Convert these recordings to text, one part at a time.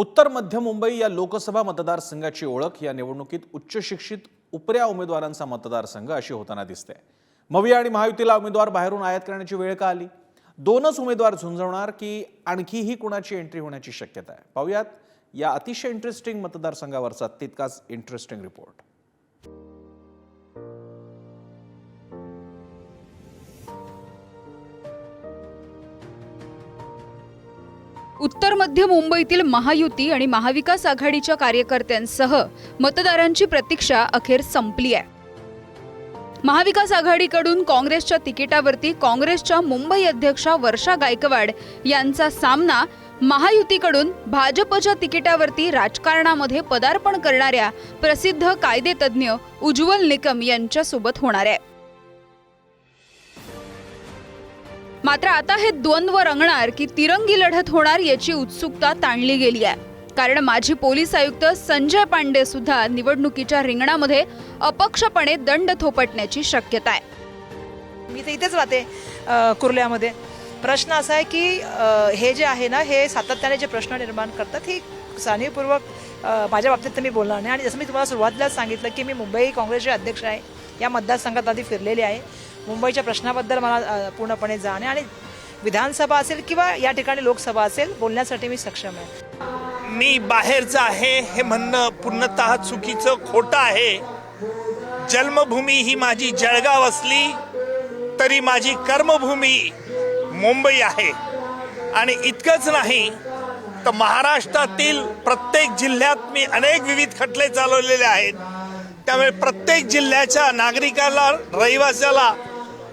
उत्तर मध्य मुंबई या लोकसभा मतदारसंघाची ओळख या निवडणुकीत उच्च शिक्षित उपऱ्या उमेदवारांचा मतदारसंघ अशी होताना दिसते. मविया आणि महायुतीला उमेदवार बाहेरून आयात करण्याची वेळ का आली? दोनच उमेदवार झुंजवणार की आणखीही कुणाची एंट्री होण्याची शक्यता आहे? पाहूयात या अतिशय इंटरेस्टिंग मतदारसंघावरचा तितकाच इंटरेस्टिंग रिपोर्ट. उत्तर मध्य मुंबईतील महायुती आणि महाविकास आघाडीच्या कार्यकर्त्यांसह मतदारांची प्रतीक्षा अखेर संपली आहे. महाविकास आघाडीकडून काँग्रेसच्या तिकिटावरती काँग्रेसच्या मुंबई अध्यक्षा वर्षा गायकवाड यांचा सामना महायुतीकडून भाजपच्या तिकिटावरती राजकारणामध्ये पदार्पण करणाऱ्या प्रसिद्ध कायदेतज्ञ उज्ज्वल निकम यांच्यासोबत होणार आहे. मात्र आता हे द्वंद्व रंगणार की तिरंगी लढत होणार याची उत्सुकता ताणली गेली आहे. कारण माजी पोलीस आयुक्त संजय पांडे सुद्धा निवडणुकीच्या रिंगणामध्ये अपक्षपणे दंड थोपटण्याची शक्यता आहे. मी तर इथेच राहते कुर्ल्यामध्ये. प्रश्न असा आहे की अ, हे जे आहे ना हे सातत्याने जे प्रश्न निर्माण करतात ही जाणीवपूर्वक अ, माझ्या बाबतीत तर मी बोलणार नाही. आणि जसं मी तुम्हाला सुरुवातीलाच सांगितलं की मी मुंबई काँग्रेसचे अध्यक्ष आहे या मतदारसंघात आधी फिरलेले आहे. मुंबईच्या प्रश्नाबद्दल मला पूर्णपणे जाणे आणि विधानसभा असेल किंवा या ठिकाणी लोकसभा असेल बोलण्यासाठी मी सक्षम आहे. मी बाहेरचं आहे हे म्हणणं पूर्णतः चुकीचं खोटं आहे. जन्मभूमी ही माझी जळगाव असली तरी माझी कर्मभूमी मुंबई आहे. आणि इतकंच नाही तर महाराष्ट्रातील प्रत्येक जिल्ह्यात मी अनेक विविध खटले चालवलेले आहेत. त्यामुळे प्रत्येक जिल्ह्याच्या नागरिकाला रहिवाशाला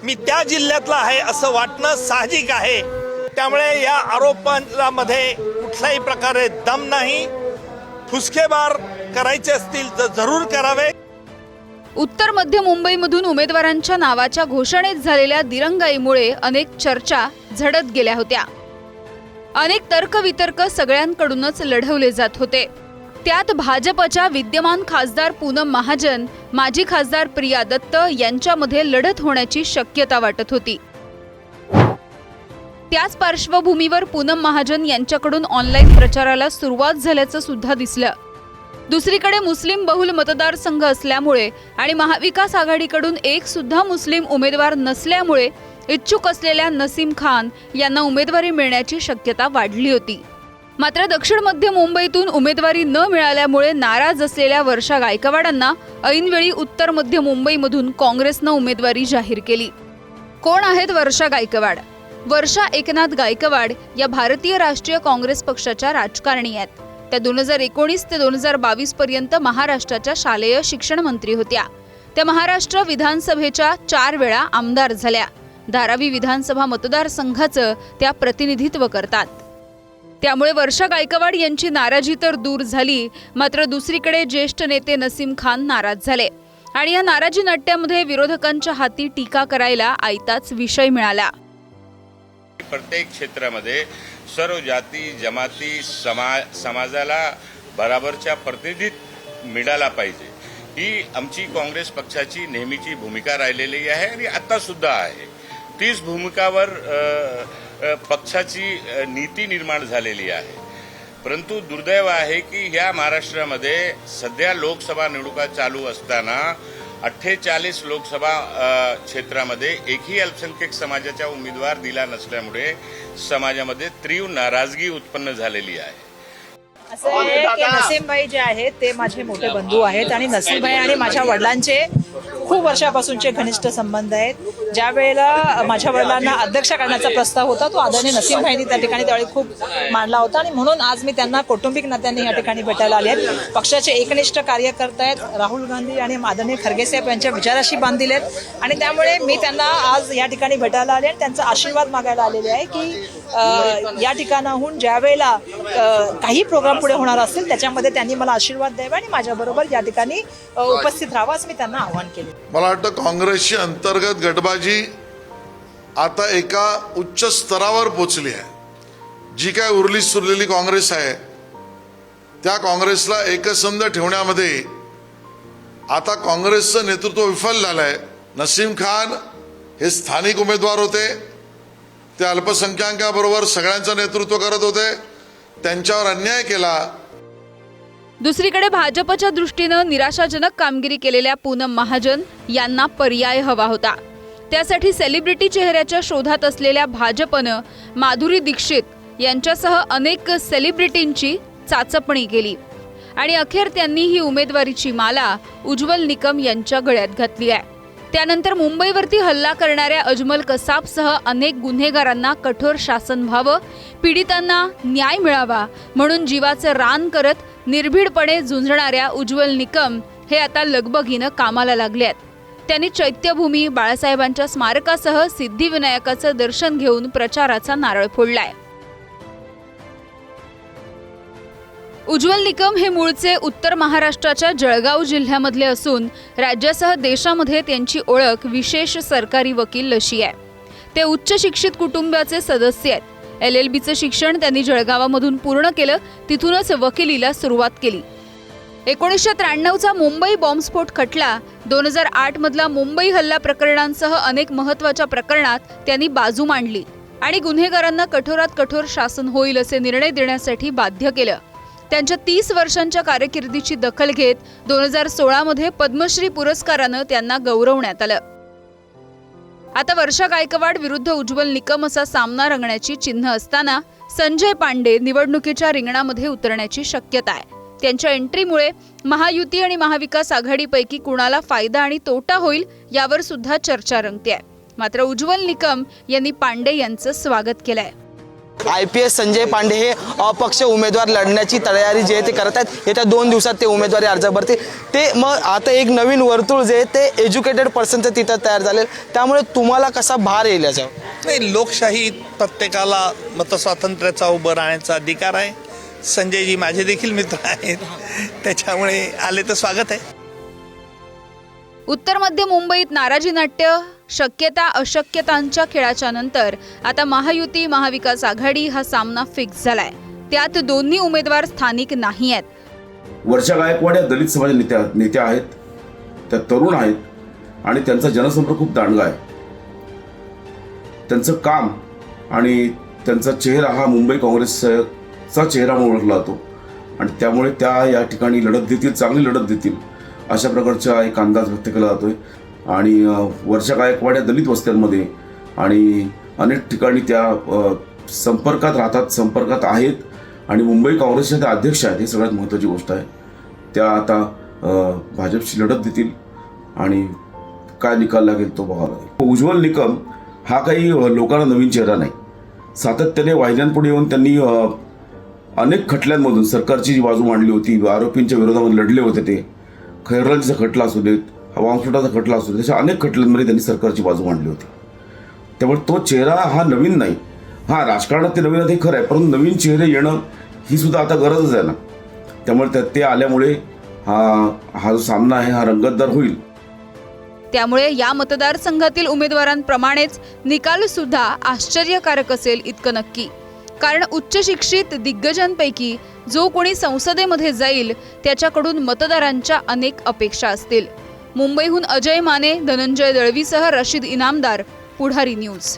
मी त्या जिल्ह्यातला आहे असं वाटणं साहजिक आहे. त्यामुळे या आरोपांमध्ये कुठल्याही प्रकारे दम नाही. फुसकेबार करायचे असतील तर जरूर करावे. उत्तर मध्य मुंबईमधून उमेदवारांच्या नावाच्या घोषणेत झालेल्या दिरंगाईमुळे अनेक चर्चा झडत गेल्या होत्या. अनेक तर्कवितर्क सगळ्यांकडूनच लढवले जात होते. त्यात भाजपच्या विद्यमान खासदार पूनम महाजन माजी खासदार प्रिया दत्त यांच्यामध्ये लढत होण्याची शक्यता वाटत होती. त्याच पार्श्वभूमीवर पूनम महाजन यांच्याकडून ऑनलाईन प्रचाराला सुरुवात झाल्याचं सुद्धा दिसलं. दुसरीकडे मुस्लिम बहुल मतदारसंघ असल्यामुळे आणि महाविकास आघाडीकडून एक सुद्धा मुस्लिम उमेदवार नसल्यामुळे इच्छुक असलेल्या नसीम खान यांना उमेदवारी मिळण्याची शक्यता वाढली होती. मात्र दक्षिण मध्य मुंबईतून उमेदवारी न मिळाल्यामुळे नाराज असलेल्या वर्षा गायकवाडांना ऐनवेळी उत्तर मध्य मुंबईमधून काँग्रेसनं उमेदवारी जाहीर केली. कोण आहेत वर्षा गायकवाड? वर्षा एकनाथ गायकवाड या भारतीय राष्ट्रीय काँग्रेस पक्षाच्या राजकारणी आहेत. त्या दोन हजार एकोणीस ते दोन हजार बावीस पर्यंत महाराष्ट्राच्या शालेय शिक्षण मंत्री होत्या. त्या महाराष्ट्र विधानसभेच्या चार वेळा आमदार झाल्या. धारावी विधानसभा मतदारसंघाचं त्या प्रतिनिधित्व करतात. त्यामुळे वर्षा गायकवाड यांची नाराजी तर दूर झाली मात्र दुसरीकडे ज्येष्ठ नेते नसीम खान नाराज झाले. आणि या नाराजी नाट्यामध्ये विरोधकांच्या हाती टीका करायला आयताच विषय मिळाला. प्रत्येक क्षेत्रामध्ये सर्व जाती जमाती समा समाजाला बराबरच्या प्रतिनिधित मिळाला पाहिजे. ही आमची काँग्रेस पक्षाची नेहमीची भूमिका राहिलेली आहे आणि आता सुद्धा आहे. तीच भूमिकावर आ, पक्षाची नीती निर्माण झालेली आहे. परंतु दुर्दैव आहे की या महाराष्ट्रामध्ये सध्या लोकसभा निवडणुका चालू असताना अठ्ठेचाळीस लोकसभा क्षेत्रामध्ये एकही अल्पसंख्याक समाजाचा उमेदवार दिला नसल्यामुळे समाजामध्ये तीव्र नाराजगी उत्पन्न झालेली आहे. असं आहे की नसीमभाई जे आहेत ते माझे मोठे बंधू आहेत आणि नसीमभाई आणि माझ्या वडिलांचे खूप वर्षापासूनचे घनिष्ठ संबंध आहेत. ज्या वेळेला माझ्या वडिलांना अध्यक्ष करण्याचा प्रस्ताव होता तो आदरणीय नसीमभाईंनी त्या ठिकाणी त्यावेळी खूप मांडला होता आणि म्हणून आज मी त्यांना कौटुंबिक नात्याने या ठिकाणी भेटायला आले आहेत. पक्षाचे एकनिष्ठ कार्यकर्ते आहेत राहुल गांधी आणि आदरणीय खरगे साहेब यांच्या विचाराशी बांधील आहेत आणि त्यामुळे मी त्यांना आज या ठिकाणी भेटायला आले आणि त्यांचा आशीर्वाद मागायला आलेले आहे की या ठिकाणाहून ज्या वेळेला काही प्रोग्राम पुढे होणार असतील त्याच्यामध्ये त्यांनी मला आशीर्वाद द्यावा आणि माझ्याबरोबर या ठिकाणी उपस्थित राहावं असं मी त्यांना आवाहन केले. मला वाटतं काँग्रेसची अंतर्गत गटबाजी आता एका उच्च स्तरावर पोचली आहे. जी काय उरली सुरलेली काँग्रेस आहे त्या काँग्रेसला एकसंध ठेवण्यामध्ये आता काँग्रेसचं नेतृत्व विफल झालं आहे नसीम खान हे स्थानिक उमेदवार होते. ते अल्पसंख्याकाबरोबर सगळ्यांचं नेतृत्व करत होते. त्यांच्यावर अन्याय केला. दुसरीकडे भाजपच्या दृष्टीनं निराशाजनक कामगिरी केलेल्या पूनम महाजन यांना पर्याय हवा होता. त्यासाठी सेलिब्रिटी चेहऱ्याच्या शोधात असलेल्या भाजपनं माधुरी दीक्षित यांच्यासह अनेक सेलिब्रिटींची चाचपणी केली. आणि अखेर त्यांनी ही उमेदवारीची माला उज्ज्वल निकम यांच्या गळ्यात घातली आहे. त्यानंतर मुंबईवरती हल्ला करणाऱ्या अजमल कसाबसह अनेक गुन्हेगारांना कठोर शासन व्हावं पीडितांना न्याय मिळावा म्हणून जीवाचं रान करत निर्भीडपणे झुंजणाऱ्या उज्ज्वल निकम हे आता लगबगीनं कामाला लागले आहेत त्यांनी चैत्यभूमी बाळासाहेबांच्या स्मारकासह सिद्धिविनायकाचं दर्शन घेऊन प्रचाराचा नारळ फोडलाय. उज्ज्वल निकम हे मूळचे उत्तर महाराष्ट्राच्या जळगाव जिल्ह्यामधले असून राज्यासह देशामध्ये त्यांची ओळख विशेष सरकारी वकील अशी आहे. ते उच्च शिक्षित कुटुंबाचे सदस्य आहेत. एल एल बीचं शिक्षण त्यांनी जळगावामधून पूर्ण केलं तिथूनच वकिलीला सुरुवात केली. एकोणीसशे त्र्याण्णवचा मुंबई बॉम्बस्फोट खटला दोन हजार आठमधला मुंबई हल्ला प्रकरणांसह अनेक महत्त्वाच्या प्रकरणात त्यांनी बाजू मांडली आणि गुन्हेगारांना कठोरात कठोर शासन होईल असे निर्णय देण्यासाठी बाध्य केलं. त्यांच्या तीस वर्षांच्या कारकिर्दीची दखल घेत दोन हजार सोळामध्ये पद्मश्री पुरस्कारानं त्यांना गौरवण्यात आलं. आता वर्षा गायकवाड विरुद्ध उज्ज्वल निकम असा सामना रंगण्याची चिन्ह असताना संजय पांडे निवडणुकीच्या रिंगणामध्ये उतरण्याची शक्यता आहे. त्यांच्या एंट्रीमुळे महायुती आणि महाविकास आघाडीपैकी कुणाला फायदा आणि तोटा होईल यावर सुद्धा चर्चा रंगते आहे मात्र उज्ज्वल निकम यांनी पांडे यांचं स्वागत केलंय. I P S Sanjay Pandey हे अपक्ष उमेदवार लढण्याची तयारी जे आहे ते करत आहेत येत्या दोन दिवसात ते उमेदवारी अर्ज भरतील. ते मग आता एक नवीन वर्तुळ जे आहे ते एज्युकेटेड पर्सनचं तिथं तयार झाले त्यामुळे तुम्हाला कसा भार येईल याच्यावर? नाही लोकशाही प्रत्येकाला मतस्वातंत्र्याचा उभं राहण्याचा अधिकार आहे. संजयजी माझे देखील मित्र आहेत. त्याच्यामुळे आले तर स्वागत आहे. उत्तर मध्य मुंबईत नाराजी नाट्य शक्यता अशक्यतांच्या खेळाच्या नंतर आता महायुती महाविकास आघाडी हा सामना फिक्स झालाय. त्यात दोन्ही उमेदवार स्थानिक नाही आहेत. वर्षा गायकवाड या दलित समाज नेत्या नेत्या आहेत त्या तरुण आहेत आणि त्यांचा जनसंपर्क खूप दांडगा आहे. त्यांचं काम आणि त्यांचा चेहरा हा मुंबई काँग्रेसचा चेहरा म्हणून ओळखला जातो. आणि त्यामुळे त्या या ठिकाणी लढत देतील चांगली लढत देतील अशा प्रकारचा एक अंदाज व्यक्त केला जातोय. आणि वर्षा गायकवाड्या दलित वस्त्यांमध्ये आणि अनेक ठिकाणी त्या संपर्कात राहतात संपर्कात आहेत आणि मुंबई काँग्रेसच्या त्या अध्यक्ष आहेत ही सगळ्यात महत्त्वाची गोष्ट आहे. त्या आता भाजपशी लढत देतील आणि काय निकाल लागेल तो बघावा लागेल. हो, उज्ज्वल निकम हा काही लोकांना नवीन चेहरा नाही. सातत्याने वाहिन्यांपुढे येऊन त्यांनी अनेक खटल्यांमधून सरकारची जी बाजू मांडली होती आरोपींच्या विरोधामध्ये लढले होते ते खैरलांचा खटला असू देत वामफुटाचा खटला असू देत अशा अनेक खटल्यांमध्ये त्यांनी सरकारची बाजू मांडली होती. त्यामुळे तो चेहरा हा नवीन नाही. हा राजकारणात ते नवीन आहे हे खरं आहे परंतु नवीन चेहरे येणं ही सुद्धा आता गरजच आहे ना. त्यामुळे त्या- ते आल्यामुळे हा हा जो सामना आहे हा रंगतदार होईल. त्यामुळे या मतदारसंघातील उमेदवारांप्रमाणेच निकाल सुद्धा आश्चर्यकारक असेल इतकं नक्की. कारण उच्च शिक्षित दिग्गजांपैकी जो कोणी संसदेमध्ये जाईल त्याच्याकडून मतदारांच्या अनेक अपेक्षा असतील. मुंबईहून अजय माने धनंजय दळवीसह रशीद इनामदार पुढारी न्यूज.